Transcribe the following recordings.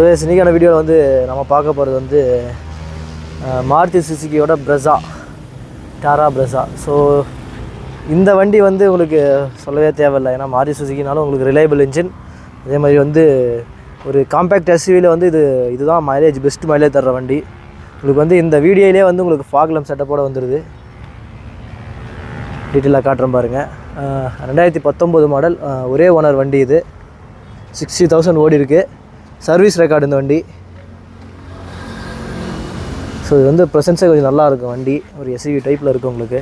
So இன்றைக்கான வீடியோவில் வந்து நம்ம பார்க்க போகிறது வந்து மாருதி சுசுக்கியோட பிரஸா டாரா பிரஸா ஸோ இந்த வண்டி வந்து உங்களுக்கு சொல்லவே தேவையில்லை. ஏன்னா மாருதி சுசுக்கினாலும் உங்களுக்கு ரிலையபிள் இன்ஜின் அதே மாதிரி வந்து ஒரு காம்பேக்ட் எஸ்யூவியில் வந்து இது இதுதான் மைலேஜ் பெஸ்ட் மைலேஜ் தர்ற வண்டி. உங்களுக்கு வந்து இந்த வீடியோயிலே வந்து உங்களுக்கு ஃபாக்லம் செட்டப்போடு வந்துடுது டீட்டெயிலாக காட்டுறேன் பாருங்கள் ரெண்டாயிரத்தி பத்தொம்போது மாடல் ஒரே ஓனர் வண்டி இது. சிக்ஸ்டி தௌசண்ட் ஓடி இருக்குது சர்வீஸ் ரெக்கார்டு இந்த வண்டி. ஸோ இது வந்து ப்ரெசன்ஸே கொஞ்சம் நல்லா இருக்கும் வண்டி. ஒரு எஸ்யூவி டைப்பில் இருக்கும் உங்களுக்கு.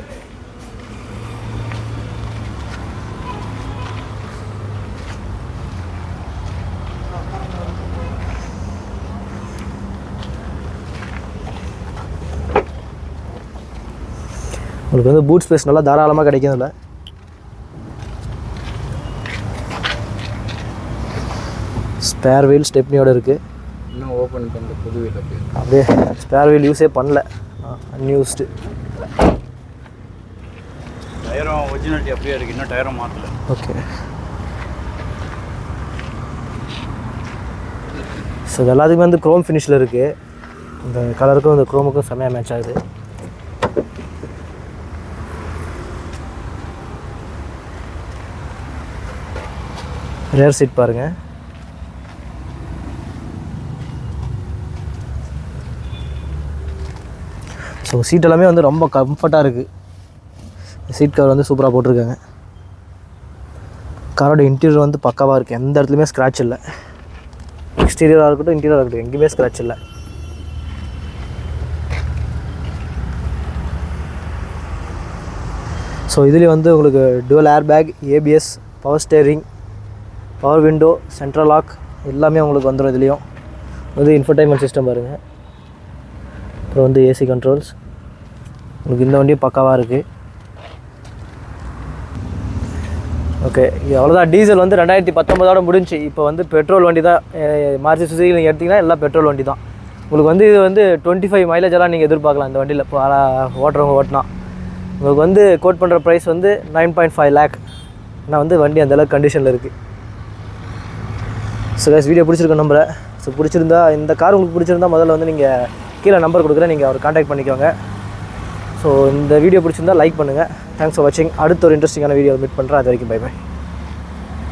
உங்களுக்கு வந்து பூட் ஸ்பேஸ் நல்லா தாராளமாக கிடைக்கும் இல்லை ஸ்பேர் வீல் ஸ்டெப்னியோட இருக்குது இன்னும் ஓப்பன் பண்ணல புது போய் அப்படியே ஸ்பேர் வீல் யூஸே பண்ணல. அன்யூஸ்டு டயரும் ஒரிஜினாலிட்டி அப்படியே இருக்குது இன்னும் டயரும் மாற்றல ஓகே ஸோ இது எல்லாத்துக்குமே வந்து க்ரோம் ஃபினிஷில் இருக்குது இந்த கலருக்கும் இந்த க்ரோமுக்கும் செம்மையாக மேட்ச் ஆகுது. ரேர் சீட் பாருங்கள் ஸோ சீட் எல்லாமே வந்து ரொம்ப கம்ஃபர்ட்டாக இருக்குது சீட் கவர் வந்து சூப்பராக போட்டிருக்காங்க. காரோட இன்டீரியர் வந்து பக்காவாக இருக்குது எந்த இடத்துலையுமே ஸ்க்ராட்ச் இல்லை. எக்ஸ்டீரியராக இருக்கட்டும் இன்டீரியராக இருக்கட்டும் எங்கேயுமே ஸ்க்ராட்ச் இல்லை. ஸோ இதுலேயும் வந்து உங்களுக்கு dual air bag ABS power steering power window central lock எல்லாமே உங்களுக்கு வந்துடும் இதுலேயும். வந்து இன்ஃபர்டைன்மெண்ட் சிஸ்டம் பாருங்கள் அப்புறம் வந்து ஏசி கண்ட்ரோல்ஸ் உங்களுக்கு இந்த வண்டியும் பக்காவாக இருக்குது ஓகே அவ்வளோதான் டீசல் வந்து ரெண்டாயிரத்தி பத்தொம்போதோட முடிஞ்சு. இப்போ வந்து பெட்ரோல் வண்டி தான் மார்ச்சி சுசுகி நீங்கள் எடுத்திங்கன்னா எல்லாம் பெட்ரோல் வண்டி தான் உங்களுக்கு வந்து இது வந்து டுவெண்ட்டி ஃபைவ் மைலேஜ் எல்லாம் நீங்கள் எதிர்பார்க்கலாம் இந்த வண்டியில். இப்போ ஓட்டுறவங்க ஓட்டினா. உங்களுக்கு வந்து கோட் பண்ணுற ப்ரைஸ் வந்து நைன் பாயிண்ட் ஃபைவ் லேக் ஆனால் வந்து வண்டி அந்தளவுக்கு கண்டிஷனில் இருக்குது ஸோ guys வீடியோ பிடிச்சிருக்கோம் நம்பரை ஸோ பிடிச்சிருந்தா இந்த கார் உங்களுக்கு பிடிச்சிருந்தா முதல்ல வந்து நீங்கள் கீழே நம்பர் கொடுக்குறேன் நீங்கள் அவர் காண்டாக்ட் பண்ணிக்கோங்க. ஸோ இந்த வீடியோ பிடிச்சிருந்தா லைக் பண்ணுங்கள் தேங்க்ஸ் ஃபார் வாட்சிங் அடுத்த ஒரு இன்ட்ரெஸ்டிங்கான வீடியோ மீட் பண்ணுறேன் அது வரைக்கும் பை பை